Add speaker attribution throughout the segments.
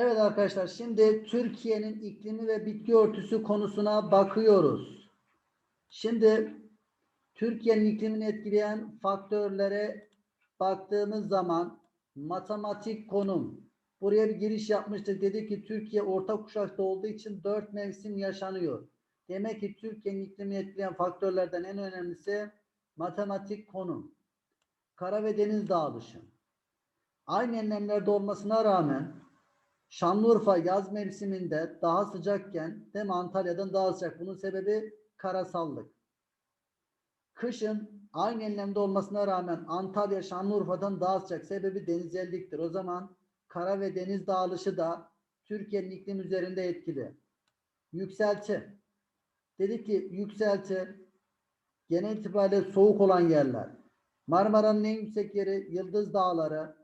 Speaker 1: Evet arkadaşlar şimdi Türkiye'nin iklimi ve bitki örtüsü konusuna bakıyoruz. Şimdi Türkiye'nin iklimini etkileyen faktörlere baktığımız zaman matematik konum buraya bir giriş yapmıştık. Dedi ki Türkiye orta kuşakta olduğu için dört mevsim yaşanıyor. Demek ki Türkiye'nin iklimini etkileyen faktörlerden en önemlisi matematik konum. Kara ve deniz dağılışı. Aynı enlemlerde olmasına rağmen Şanlıurfa yaz mevsiminde daha sıcakken değil Antalya'dan daha sıcak. Bunun sebebi karasallık. Kışın aynı enlemde olmasına rağmen Antalya Şanlıurfa'dan daha sıcak. Sebebi denizelliktir. O zaman kara ve deniz dağılışı da Türkiye'nin iklim üzerinde etkili. Yükselti. Dedik ki yükselti genel itibariyle soğuk olan yerler. Marmara'nın en yüksek yeri Yıldız Dağları,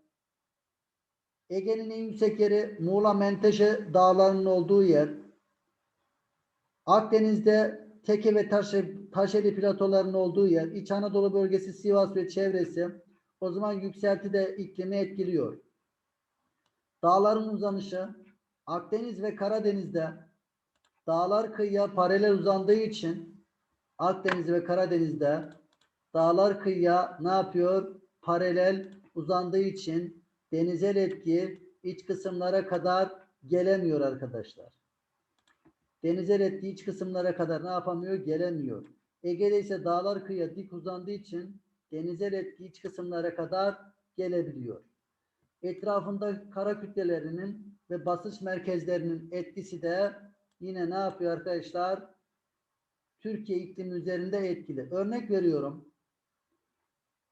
Speaker 1: Ege'nin en yüksek yeri Muğla Menteşe dağlarının olduğu yer. Akdeniz'de Teke ve Taşe, Taşeli platolarının olduğu yer. İç Anadolu bölgesi Sivas ve çevresi. O zaman yükselti de iklimi etkiliyor. Dağların uzanışı Akdeniz ve Karadeniz'de dağlar kıyıya paralel uzandığı için Akdeniz ve Karadeniz'de dağlar kıyıya ne yapıyor? Paralel uzandığı için denizel etki iç kısımlara kadar gelemiyor arkadaşlar. Denizel etki iç kısımlara kadar ne yapamıyor? Gelemiyor. Ege'de ise dağlar kıyıya dik uzandığı için denizel etki iç kısımlara kadar gelebiliyor. Etrafında kara kütlelerinin ve basınç merkezlerinin etkisi de yine ne yapıyor arkadaşlar? Türkiye iklimi üzerinde etkili. Örnek veriyorum.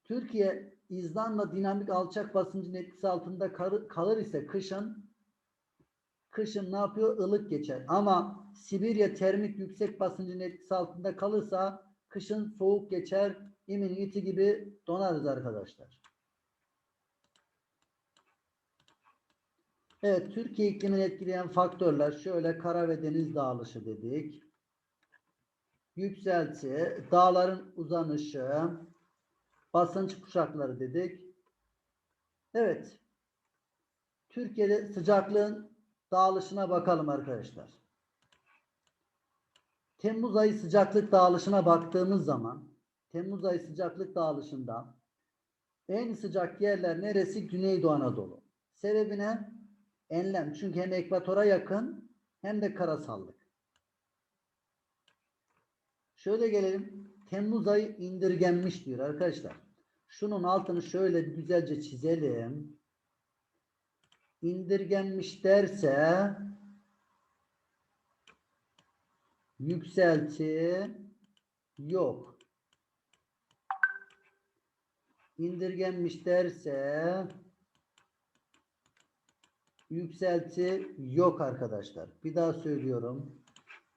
Speaker 1: Türkiye İzlanda dinamik alçak basıncın etkisi altında kalır ise kışın kışın ne yapıyor? Ilık geçer. Ama Sibirya termik yüksek basıncın etkisi altında kalırsa kışın soğuk geçer. İmin iti gibi donarız arkadaşlar. Evet, Türkiye iklimini etkileyen faktörler şöyle kara ve deniz dağılışı dedik. Yükselti, dağların uzanışı, basınç kuşakları dedik. Evet. Türkiye'de sıcaklığın dağılışına bakalım arkadaşlar. Temmuz ayı sıcaklık dağılışına baktığımız zaman Temmuz ayı sıcaklık dağılışında en sıcak yerler neresi? Güneydoğu Anadolu. Sebebi ne? Enlem. Çünkü hem ekvatora yakın hem de karasallık. Şöyle gelelim. Temmuz ayı indirgenmiş diyor arkadaşlar. Şunun altını şöyle güzelce çizelim. İndirgenmiş derse yükselti yok. İndirgenmiş derse yükselti yok arkadaşlar. Bir daha söylüyorum.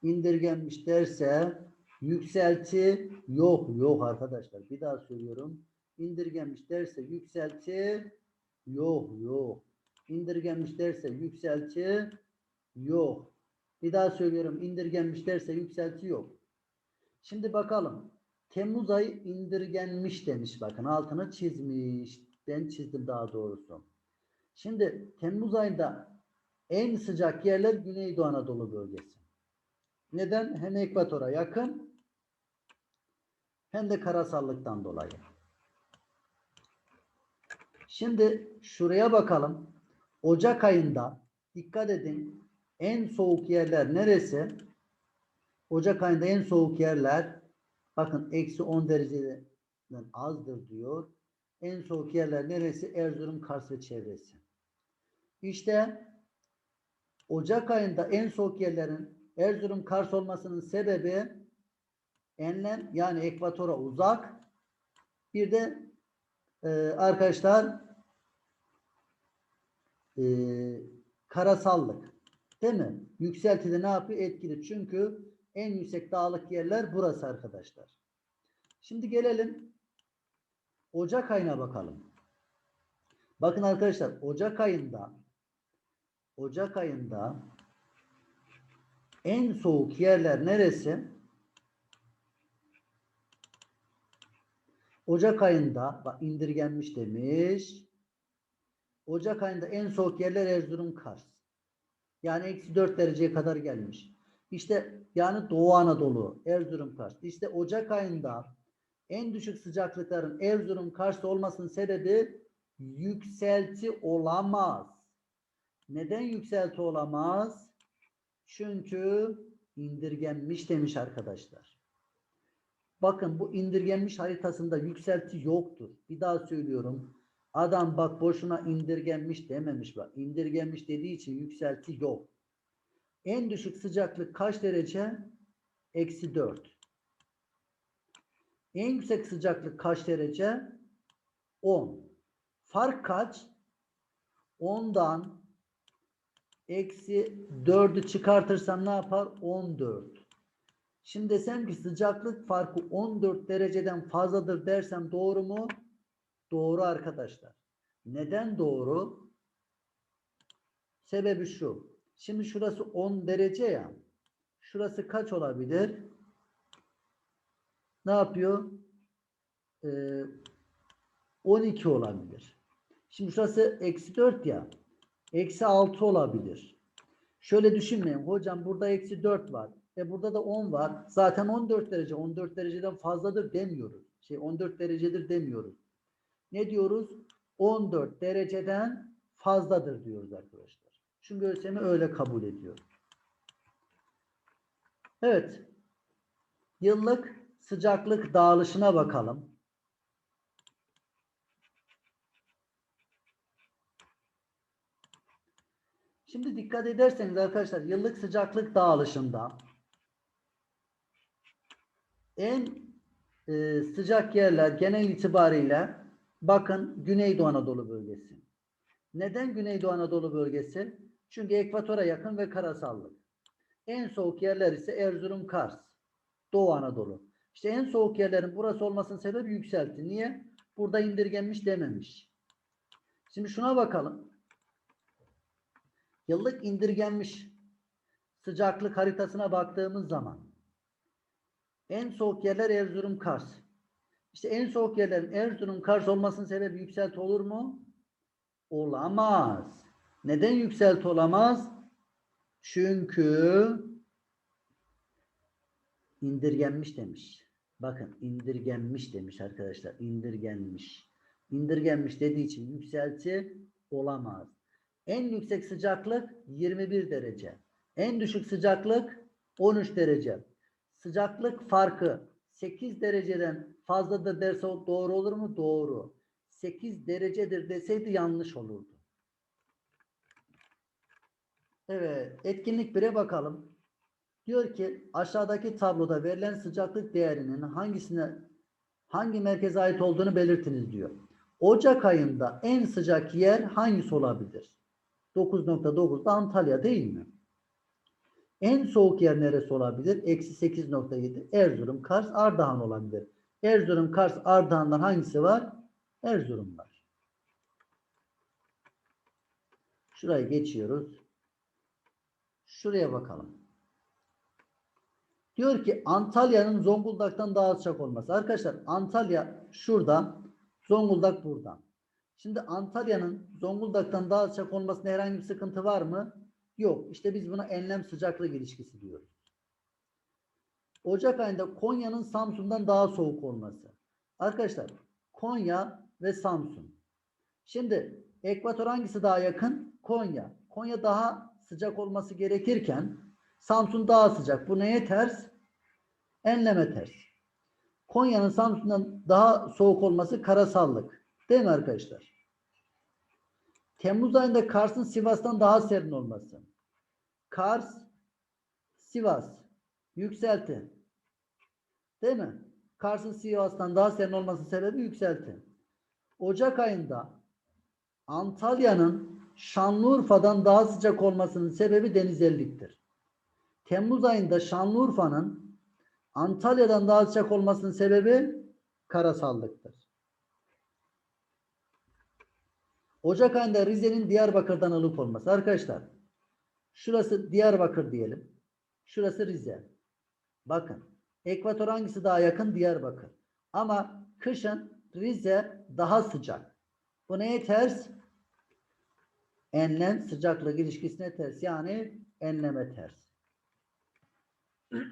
Speaker 1: İndirgenmiş derse yükselti yok yok arkadaşlar. Bir daha söylüyorum. İndirgenmiş derse yükselti yok yok. İndirgenmiş derse yükselti yok. Bir daha söylüyorum. İndirgenmiş derse yükselti yok. Şimdi bakalım. Temmuz ayı indirgenmiş demiş. Bakın altını çizmiş. Ben çizdim daha doğrusu. Şimdi Temmuz ayında en sıcak yerler Güneydoğu Anadolu bölgesi. Neden? Hem ekvatora yakın hem de karasallıktan dolayı. Şimdi şuraya bakalım. Ocak ayında dikkat edin en soğuk yerler neresi? Ocak ayında en soğuk yerler bakın eksi 10 dereceden azdır diyor. En soğuk yerler neresi? Erzurum, Kars ve çevresi. İşte Ocak ayında en soğuk yerlerin Erzurum, Kars olmasının sebebi enlem yani ekvatora uzak. Bir de e, arkadaşlar e, karasallık. Değil mi? Yükseltide ne yapıyor? Etkili. Çünkü en yüksek dağlık yerler burası arkadaşlar. Şimdi gelelim Ocak ayına bakalım. Bakın arkadaşlar Ocak ayında Ocak ayında en soğuk yerler neresi? Ocak ayında bak indirgenmiş demiş. Ocak ayında en soğuk yerler Erzurum, Kars. Yani eksi 4 dereceye kadar gelmiş. İşte yani Doğu Anadolu, Erzurum, Kars. İşte Ocak ayında en düşük sıcaklıkların Erzurum, Kars'ta olmasının sebebi yükselti olamaz. Neden yükselti olamaz? Çünkü indirgenmiş demiş arkadaşlar. Bakın bu indirgenmiş haritasında yükselti yoktur. Bir daha söylüyorum. Adam bak boşuna indirgenmiş dememiş bak. İndirgenmiş dediği için yükselti yok. En düşük sıcaklık kaç derece? Eksi 4. En yüksek sıcaklık kaç derece? 10. Fark kaç? 10'dan eksi 4'ü çıkartırsam ne yapar? 14. Şimdi desem ki sıcaklık farkı 14 dereceden fazladır dersem doğru mu? Doğru arkadaşlar. Neden doğru? Sebebi şu. Şimdi şurası 10 derece ya. Şurası kaç olabilir? Ne yapıyor? Ee, 12 olabilir. Şimdi şurası eksi 4 ya. Eksi 6 olabilir. Şöyle düşünmeyin. Hocam burada eksi 4 var. E burada da 10 var. Zaten 14 derece. 14 dereceden fazladır demiyoruz. Şey 14 derecedir demiyoruz. Ne diyoruz? 14 dereceden fazladır diyoruz arkadaşlar. Şu görsemi öyle kabul ediyor. Evet. Yıllık sıcaklık dağılışına bakalım. Şimdi dikkat ederseniz arkadaşlar yıllık sıcaklık dağılışında en e, sıcak yerler genel itibariyle bakın Güneydoğu Anadolu bölgesi. Neden Güneydoğu Anadolu bölgesi? Çünkü ekvatora yakın ve karasallık. En soğuk yerler ise Erzurum, Kars, Doğu Anadolu. İşte en soğuk yerlerin burası olmasının sebebi yükselti. Niye? Burada indirgenmiş dememiş. Şimdi şuna bakalım. Yıllık indirgenmiş sıcaklık haritasına baktığımız zaman en soğuk yerler Erzurum, Kars. İşte en soğuk yerlerin Erzurum, Kars olmasının sebebi yükselti olur mu? Olamaz. Neden yükselti olamaz? Çünkü indirgenmiş demiş. Bakın indirgenmiş demiş arkadaşlar. İndirgenmiş. İndirgenmiş dediği için yükselti olamaz. En yüksek sıcaklık 21 derece. En düşük sıcaklık 13 derece. Sıcaklık farkı 8 dereceden fazladır derse doğru olur mu? Doğru. 8 derecedir deseydi yanlış olurdu. Evet, etkinlik 1'e bakalım. Diyor ki aşağıdaki tabloda verilen sıcaklık değerinin hangisine hangi merkeze ait olduğunu belirtiniz diyor. Ocak ayında en sıcak yer hangisi olabilir? 9.9'da Antalya değil mi? En soğuk yer neresi olabilir? Eksi 8.7 Erzurum, Kars, Ardahan olabilir. Erzurum, Kars, Ardahan'dan hangisi var? Erzurum var. Şurayı geçiyoruz. Şuraya bakalım. Diyor ki Antalya'nın Zonguldak'tan daha sıcak olması. Arkadaşlar Antalya şurada, Zonguldak burada. Şimdi Antalya'nın Zonguldak'tan daha sıcak olmasında herhangi bir sıkıntı var mı? Yok. İşte biz buna enlem sıcaklık ilişkisi diyoruz. Ocak ayında Konya'nın Samsun'dan daha soğuk olması. Arkadaşlar Konya ve Samsun. Şimdi ekvator hangisi daha yakın? Konya. Konya daha sıcak olması gerekirken Samsun daha sıcak. Bu neye ters? Enleme ters. Konya'nın Samsun'dan daha soğuk olması karasallık. Değil mi arkadaşlar? Temmuz ayında Kars'ın Sivas'tan daha serin olması. Kars, Sivas. Yükselti. Değil mi? Kars'ın Sivas'tan daha serin olması sebebi yükselti. Ocak ayında Antalya'nın Şanlıurfa'dan daha sıcak olmasının sebebi denizelliktir. Temmuz ayında Şanlıurfa'nın Antalya'dan daha sıcak olmasının sebebi karasallıktır. Ocak ayında Rize'nin Diyarbakır'dan alıp olması. Arkadaşlar şurası Diyarbakır diyelim. Şurası Rize. Bakın ekvator hangisi daha yakın? Diyarbakır. Ama kışın Rize daha sıcak. Bu neye ters? enlem sıcaklık ilişkisine ters. Yani enleme ters.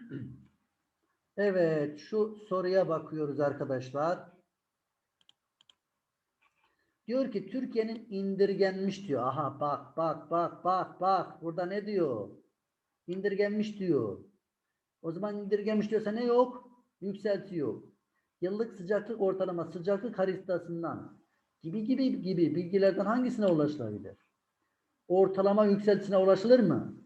Speaker 1: Evet, şu soruya bakıyoruz arkadaşlar. Diyor ki Türkiye'nin indirgenmiş diyor. Aha bak bak bak bak bak. Burada ne diyor? İndirgenmiş diyor. O zaman indirgenmiş diyorsa ne yok? Yükselti yok. Yıllık sıcaklık ortalama sıcaklık haritasından gibi gibi gibi bilgilerden hangisine ulaşılabilir? Ortalama yükseltisine ulaşılır mı?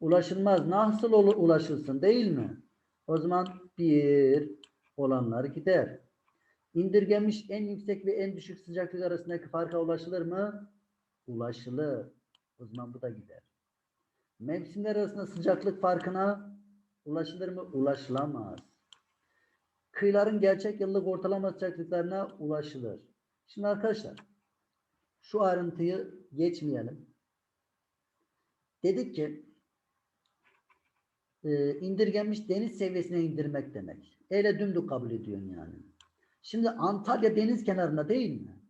Speaker 1: Ulaşılmaz. Nasıl ulaşılsın değil mi? O zaman bir olanlar gider. İndirgenmiş en yüksek ve en düşük sıcaklık arasındaki farka ulaşılır mı? Ulaşılır. O zaman bu da gider. Mevsimler arasında sıcaklık farkına ulaşılır mı? Ulaşılamaz. Kıyıların gerçek yıllık ortalama sıcaklıklarına ulaşılır. Şimdi arkadaşlar şu ayrıntıyı geçmeyelim. Dedik ki e, indirgenmiş deniz seviyesine indirmek demek. Öyle dümdük kabul ediyorsun yani. Şimdi Antalya deniz kenarında değil mi?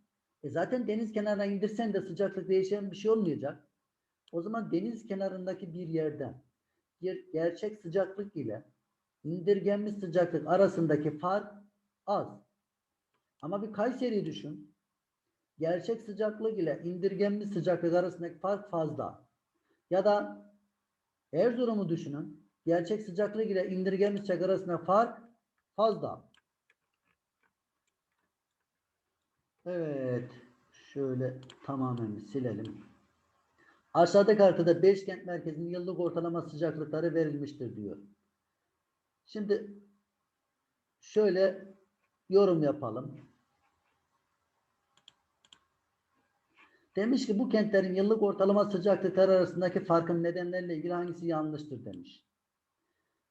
Speaker 1: E zaten deniz kenarına indirsen de sıcaklık değişen bir şey olmayacak. O zaman deniz kenarındaki bir yerden bir gerçek sıcaklık ile indirgenmiş sıcaklık arasındaki fark az. Ama bir Kayseri'yi düşün. Gerçek sıcaklık ile indirgenmiş sıcaklık arasındaki fark fazla. Ya da Erzurum'u düşünün. Gerçek sıcaklık ile indirgenmiş sıcaklık arasında fark fazla. Evet. Şöyle tamamen silelim. Aşağıdaki haritada 5 kent merkezinin yıllık ortalama sıcaklıkları verilmiştir diyor. Şimdi şöyle yorum yapalım. Demiş ki bu kentlerin yıllık ortalama sıcaklıkları arasındaki farkın nedenleriyle ilgili hangisi yanlıştır demiş.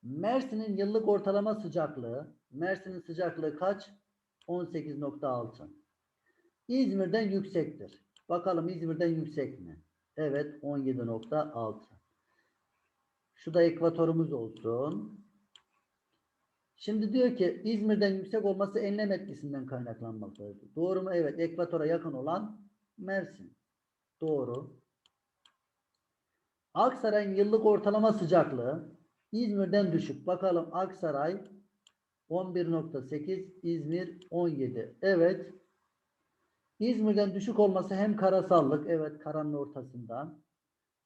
Speaker 1: Mersin'in yıllık ortalama sıcaklığı, Mersin'in sıcaklığı kaç? 18.6. İzmir'den yüksektir. Bakalım İzmir'den yüksek mi? Evet 17.6. Şu da ekvatorumuz olsun. Şimdi diyor ki İzmir'den yüksek olması enlem etkisinden kaynaklanmaktadır. Doğru mu? Evet. Ekvatora yakın olan Mersin. Doğru. Aksaray'ın yıllık ortalama sıcaklığı İzmir'den düşük. Bakalım Aksaray 11.8, İzmir 17. Evet. İzmir'den düşük olması hem karasallık, evet karanın ortasından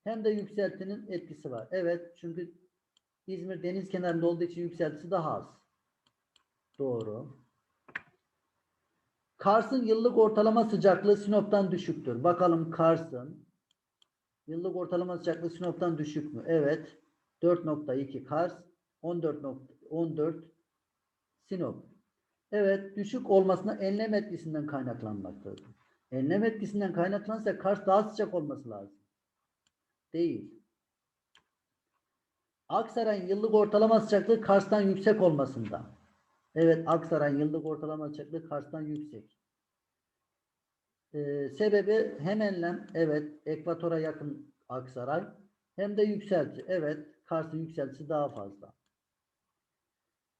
Speaker 1: hem de yükseltinin etkisi var. Evet çünkü İzmir deniz kenarında olduğu için yükseltisi daha az. Doğru. Kars'ın yıllık ortalama sıcaklığı Sinop'tan düşüktür. Bakalım Kars'ın yıllık ortalama sıcaklığı Sinop'tan düşük mü? Evet. 4.2 Kars, 14.14 Sinop. Evet, düşük olmasına enlem etkisinden kaynaklanmaktadır. Enlem etkisinden kaynaklanırsa Kars daha sıcak olması lazım. Değil. Aksaray'ın yıllık ortalama sıcaklığı Kars'tan yüksek olmasında. Evet, Aksaray'ın yıllık ortalama sıcaklığı Kars'tan yüksek. Ee, sebebi hem enlem, evet, ekvatora yakın Aksaray, hem de yükselti. Evet, Kars'ın yükseltisi daha fazla.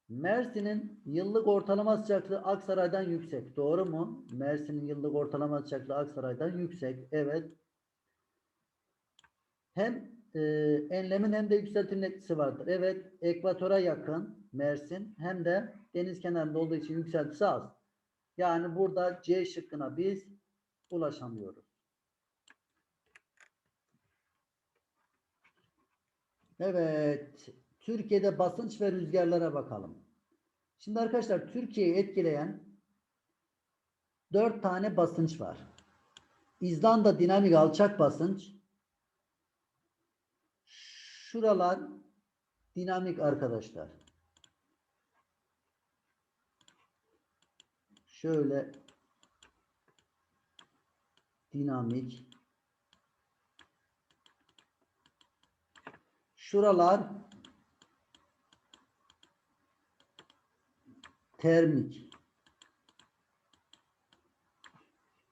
Speaker 1: Mersin'in yıllık ortalama sıcaklığı Aksaray'dan yüksek. Doğru mu? Mersin'in yıllık ortalama sıcaklığı Aksaray'dan yüksek. Evet. Hem e, enlemin hem de yükseltinin etkisi vardır. Evet. Ekvatora yakın Mersin hem de deniz kenarında olduğu için yükseltisi az. Yani burada C şıkkına biz ulaşamıyoruz. Evet. Türkiye'de basınç ve rüzgarlara bakalım. Şimdi arkadaşlar Türkiye'yi etkileyen dört tane basınç var. İzlanda dinamik alçak basınç. Şuralar dinamik arkadaşlar. Şöyle dinamik. Şuralar termik.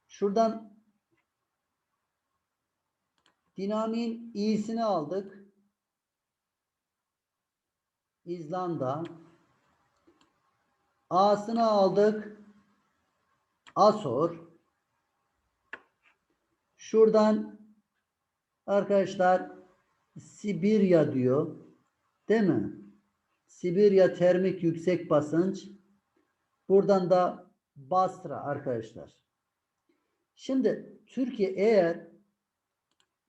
Speaker 1: Şuradan dinamiğin iyisini aldık. İzlanda. A'sını aldık. Asor. Şuradan Arkadaşlar Sibirya diyor. Değil mi? Sibirya termik yüksek basınç. Buradan da Basra arkadaşlar. Şimdi Türkiye eğer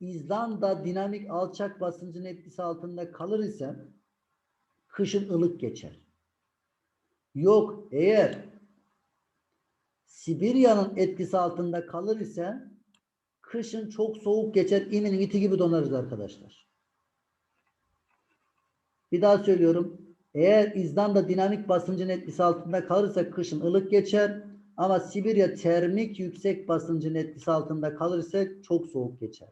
Speaker 1: İzlanda dinamik alçak basıncın etkisi altında kalır ise kışın ılık geçer. Yok eğer Sibirya'nın etkisi altında kalır ise kışın çok soğuk geçer. İminin iti gibi donarız arkadaşlar. Bir daha söylüyorum. Eğer İzlanda dinamik basıncın etkisi altında kalırsa kışın ılık geçer. Ama Sibirya termik yüksek basıncın etkisi altında kalırsa çok soğuk geçer.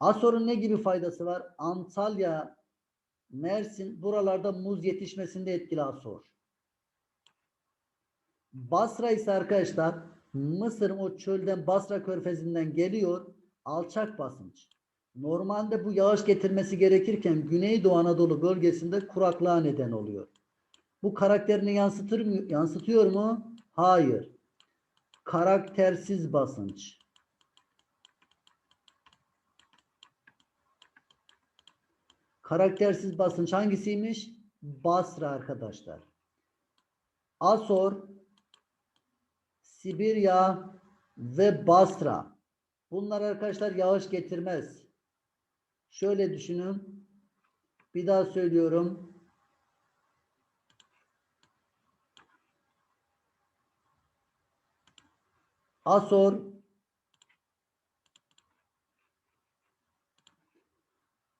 Speaker 1: Asor'un ne gibi faydası var? Antalya, Mersin buralarda muz yetişmesinde etkili Asor. Basra ise arkadaşlar Mısır'ın o çölden Basra körfezinden geliyor alçak basınç. Normalde bu yağış getirmesi gerekirken Güneydoğu Anadolu bölgesinde kuraklığa neden oluyor. Bu karakterini yansıtır mı, yansıtıyor mu? Hayır. Karaktersiz basınç. Karaktersiz basınç hangisiymiş? Basra arkadaşlar. Asor, Sibirya ve Basra. Bunlar arkadaşlar yağış getirmez. Şöyle düşünün. Bir daha söylüyorum. Asor,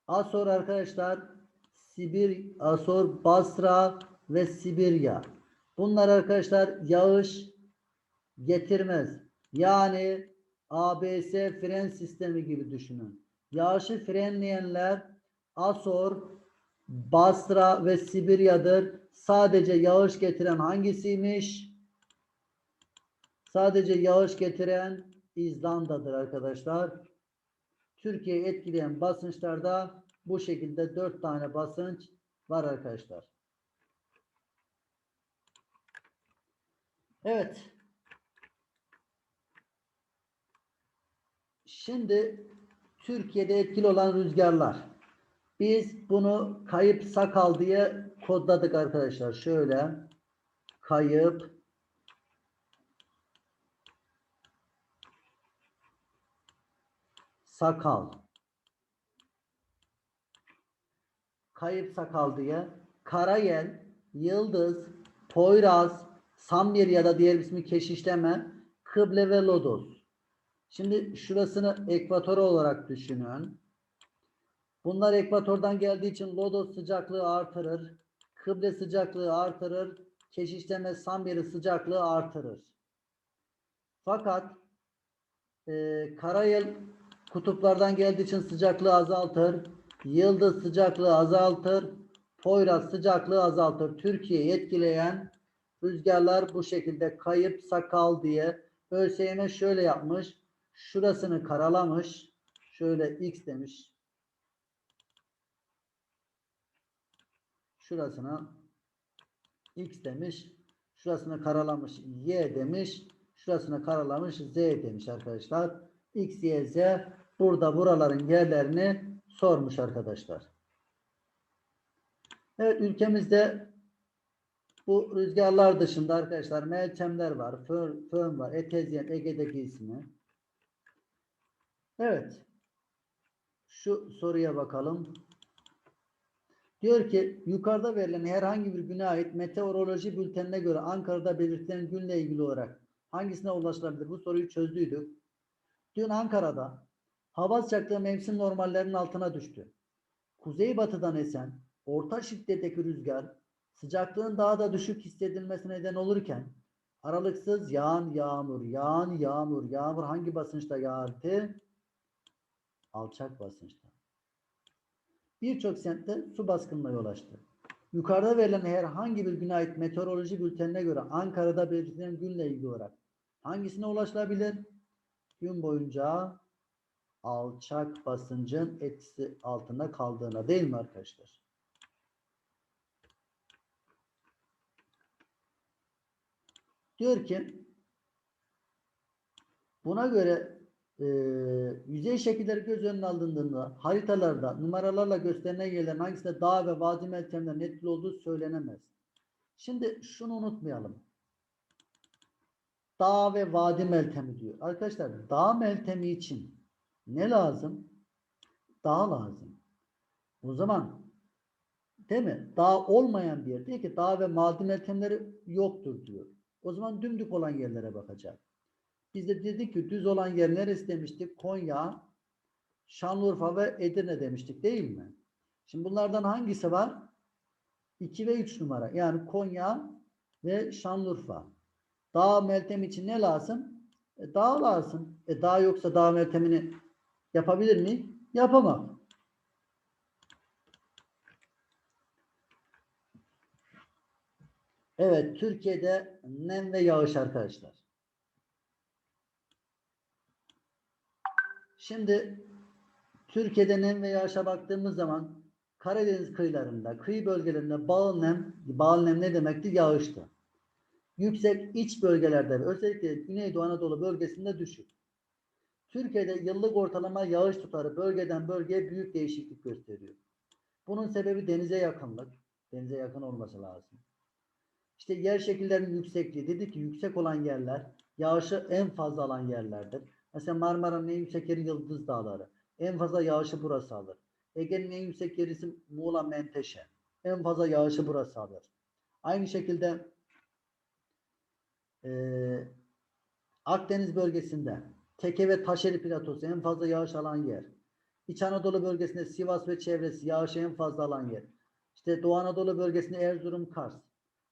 Speaker 1: Asor arkadaşlar Sibir, Asor, Basra ve Sibirya. Bunlar arkadaşlar yağış getirmez. Yani ABS fren sistemi gibi düşünün. Yağışı frenleyenler Asor, Basra ve Sibirya'dır. Sadece yağış getiren hangisiymiş? Sadece yağış getiren İzlanda'dır arkadaşlar. Türkiye'yi etkileyen basınçlarda bu şekilde dört tane basınç var arkadaşlar. Evet. Şimdi Türkiye'de etkili olan rüzgarlar. Biz bunu kayıp sakal diye kodladık arkadaşlar. Şöyle kayıp sakal. Kayıp sakal diye Karayel, Yıldız, Poyraz, Samir ya da diğer ismi Keşişleme, Kıble ve Lodos. Şimdi şurasını ekvator olarak düşünün. Bunlar ekvatordan geldiği için Lodos sıcaklığı artırır. Kıble sıcaklığı artırır. Keşişleme Samiri sıcaklığı artırır. Fakat e, Karayel kutuplardan geldiği için sıcaklığı azaltır. Yıldız sıcaklığı azaltır. Poyraz sıcaklığı azaltır. Türkiye'yi etkileyen rüzgarlar bu şekilde kayıp sakal diye ÖSYM şöyle yapmış. Şurasını karalamış. Şöyle x demiş. Şurasına x demiş. Şurasını karalamış y demiş. Şurasını karalamış z demiş arkadaşlar. x, y, z burada buraların yerlerini sormuş arkadaşlar. Evet ülkemizde bu rüzgarlar dışında arkadaşlar meltemler var, fön, fön var, etezyen Ege'deki ismi. Evet. Şu soruya bakalım. Diyor ki yukarıda verilen herhangi bir güne ait meteoroloji bültenine göre Ankara'da belirtilen günle ilgili olarak hangisine ulaşılabilir? Bu soruyu çözdüydük. Dün Ankara'da hava sıcaklığı mevsim normallerinin altına düştü. Kuzeybatıdan esen orta şiddetteki rüzgar sıcaklığın daha da düşük hissedilmesine neden olurken aralıksız yağan yağmur, yağan yağmur, yağmur hangi basınçta yağardı? Alçak basınçta. Birçok semtte su baskınına yol açtı. Yukarıda verilen herhangi bir güne ait meteoroloji bültenine göre Ankara'da belirtilen günle ilgili olarak hangisine ulaşılabilir? Gün boyunca alçak basıncın etkisi altında kaldığına değil mi arkadaşlar? Diyor ki buna göre e, yüzey şekilleri göz önüne alındığında haritalarda numaralarla gösterilen yerlerin hangisinde dağ ve vadi meltemlerinin etkili olduğu söylenemez. Şimdi şunu unutmayalım. Dağ ve vadi meltemi diyor. Arkadaşlar dağ meltemi için ne lazım? Dağ lazım. O zaman değil mi? Dağ olmayan bir yer. Diyor ki dağ ve vadi meltemleri yoktur diyor. O zaman dümdük olan yerlere bakacak. Biz de dedik ki düz olan yer neresi demiştik? Konya, Şanlıurfa ve Edirne demiştik değil mi? Şimdi bunlardan hangisi var? 2 ve 3 numara. Yani Konya ve Şanlıurfa. Dağ meltem için ne lazım? E, dağ lazım. E, dağ yoksa dağ meltemini yapabilir mi? Yapamam. Evet, Türkiye'de nem ve yağış arkadaşlar. Şimdi Türkiye'de nem ve yağışa baktığımız zaman Karadeniz kıyılarında, kıyı bölgelerinde bağıl nem, bağıl nem ne demekti? Yağıştı. Yüksek iç bölgelerde özellikle Güneydoğu Anadolu bölgesinde düşük. Türkiye'de yıllık ortalama yağış tutarı bölgeden bölgeye büyük değişiklik gösteriyor. Bunun sebebi denize yakınlık. Denize yakın olması lazım. İşte yer şekillerinin yüksekliği. Dedi ki yüksek olan yerler yağışı en fazla alan yerlerdir. Mesela Marmara'nın en yüksek yeri Yıldız Dağları. En fazla yağışı burası alır. Ege'nin en yüksek yerisi Muğla Menteşe. En fazla yağışı burası alır. Aynı şekilde eee, Akdeniz bölgesinde Teke ve Taşeli platosu en fazla yağış alan yer. İç Anadolu bölgesinde Sivas ve çevresi yağışı en fazla alan yer. İşte Doğu Anadolu bölgesinde Erzurum, Kars.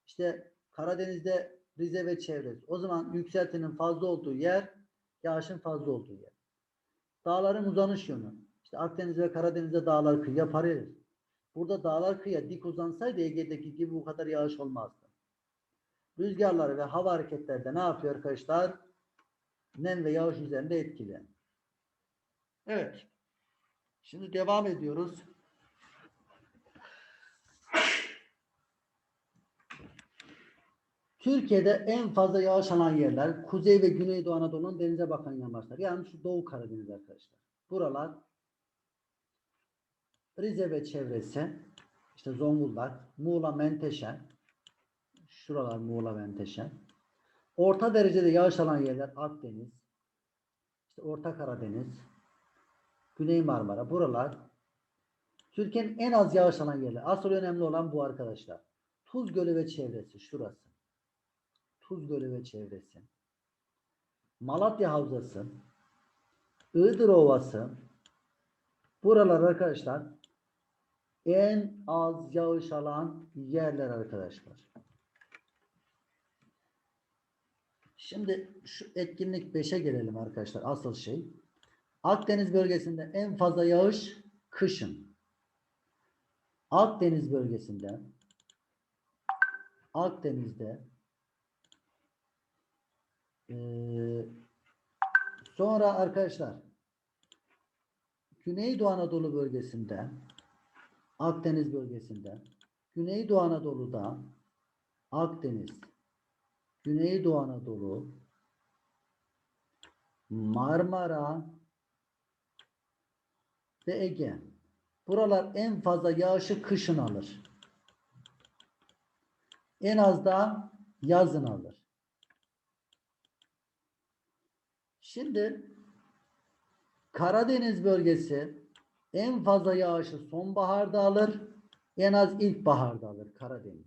Speaker 1: İşte Karadeniz'de Rize ve çevresi. O zaman yükseltinin fazla olduğu yer, yağışın fazla olduğu yer. Dağların uzanış yönü. İşte Akdeniz ve Karadeniz'de dağlar kıyıya paralel. Burada dağlar kıyıya dik uzansaydı Ege'deki gibi bu kadar yağış olmazdı. Rüzgarları ve hava hareketleri de ne yapıyor arkadaşlar? Nem ve yağış üzerinde etkili. Evet. Şimdi devam ediyoruz. Türkiye'de en fazla yağış alan yerler Kuzey ve Güneydoğu Anadolu'nun denize bakan yamaçlar. Yani şu Doğu Karadeniz arkadaşlar. Buralar Rize ve çevresi işte Zonguldak, Muğla, Menteşe şuralar Muğla, Menteşe orta derecede yağış alan yerler Akdeniz işte Orta Karadeniz Güney Marmara buralar Türkiye'nin en az yağış alan yerler. Asıl önemli olan bu arkadaşlar. Tuz Gölü ve çevresi şurası. Tuz Gölü ve çevresi. Malatya Havzası, Iğdır Ovası, buralar arkadaşlar en az yağış alan yerler arkadaşlar. Şimdi şu etkinlik 5'e gelelim arkadaşlar. Asıl şey. Akdeniz bölgesinde en fazla yağış kışın. Akdeniz bölgesinde Akdeniz'de ee, sonra arkadaşlar Güneydoğu Anadolu bölgesinde Akdeniz bölgesinde Güneydoğu Anadolu'da Akdeniz Güneydoğu Anadolu Marmara ve Ege. Buralar en fazla yağışı kışın alır. En az da yazın alır. Şimdi Karadeniz bölgesi en fazla yağışı sonbaharda alır, en az ilkbaharda alır Karadeniz.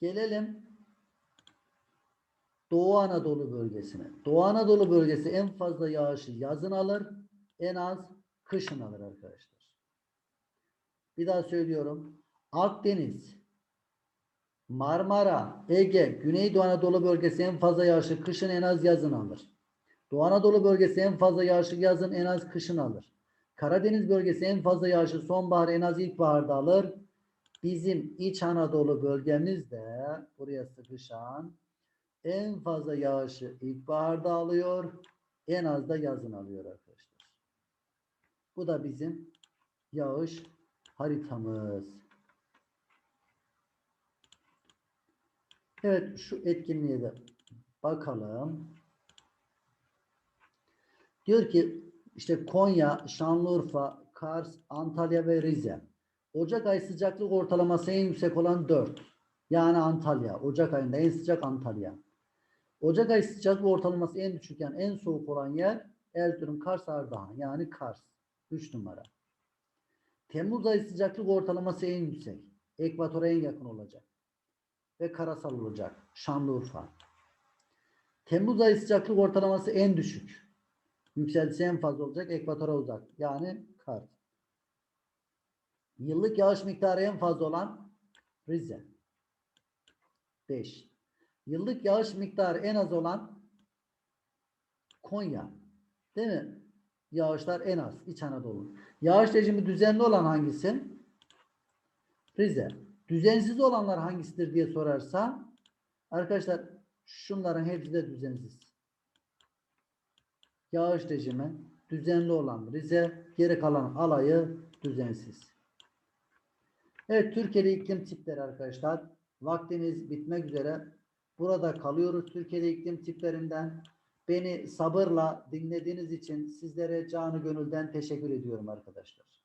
Speaker 1: Gelelim Doğu Anadolu bölgesine. Doğu Anadolu bölgesi en fazla yağışı yazın alır, en az kışın alır arkadaşlar. Bir daha söylüyorum. Akdeniz, Marmara, Ege, Güneydoğu Anadolu bölgesi en fazla yağışı kışın en az yazın alır. Doğu Anadolu bölgesi en fazla yağışı yazın en az kışın alır. Karadeniz bölgesi en fazla yağışı sonbahar en az ilkbaharda alır. Bizim İç Anadolu bölgemizde buraya sıkışan en fazla yağışı ilkbaharda alıyor. En az da yazın alıyor arkadaşlar. Bu da bizim yağış haritamız. Evet şu etkinliğe de Bakalım. Diyor ki işte Konya, Şanlıurfa, Kars, Antalya ve Rize. Ocak ayı sıcaklık ortalaması en yüksek olan 4. Yani Antalya. Ocak ayında en sıcak Antalya. Ocak ayı sıcaklık ortalaması en düşük yani en soğuk olan yer Erzurum, Kars, Ardahan. Yani Kars. 3 numara. Temmuz ayı sıcaklık ortalaması en yüksek. Ekvatora en yakın olacak. Ve karasal olacak. Şanlıurfa. Temmuz ayı sıcaklık ortalaması en düşük. Yükseltisi en fazla olacak. Ekvatora uzak. Yani Kars. Yıllık yağış miktarı en fazla olan Rize. 5. Yıllık yağış miktarı en az olan Konya. Değil mi? Yağışlar en az. İç Anadolu. Yağış rejimi düzenli olan hangisi? Rize. Düzensiz olanlar hangisidir diye sorarsa arkadaşlar şunların hepsi de düzensiz. Yağış rejimi düzenli olan Rize, geri kalan alayı düzensiz. Evet Türkiye'de iklim tipleri arkadaşlar. Vaktimiz bitmek üzere. Burada kalıyoruz Türkiye'de iklim tiplerinden. Beni sabırla dinlediğiniz için sizlere canı gönülden teşekkür ediyorum arkadaşlar.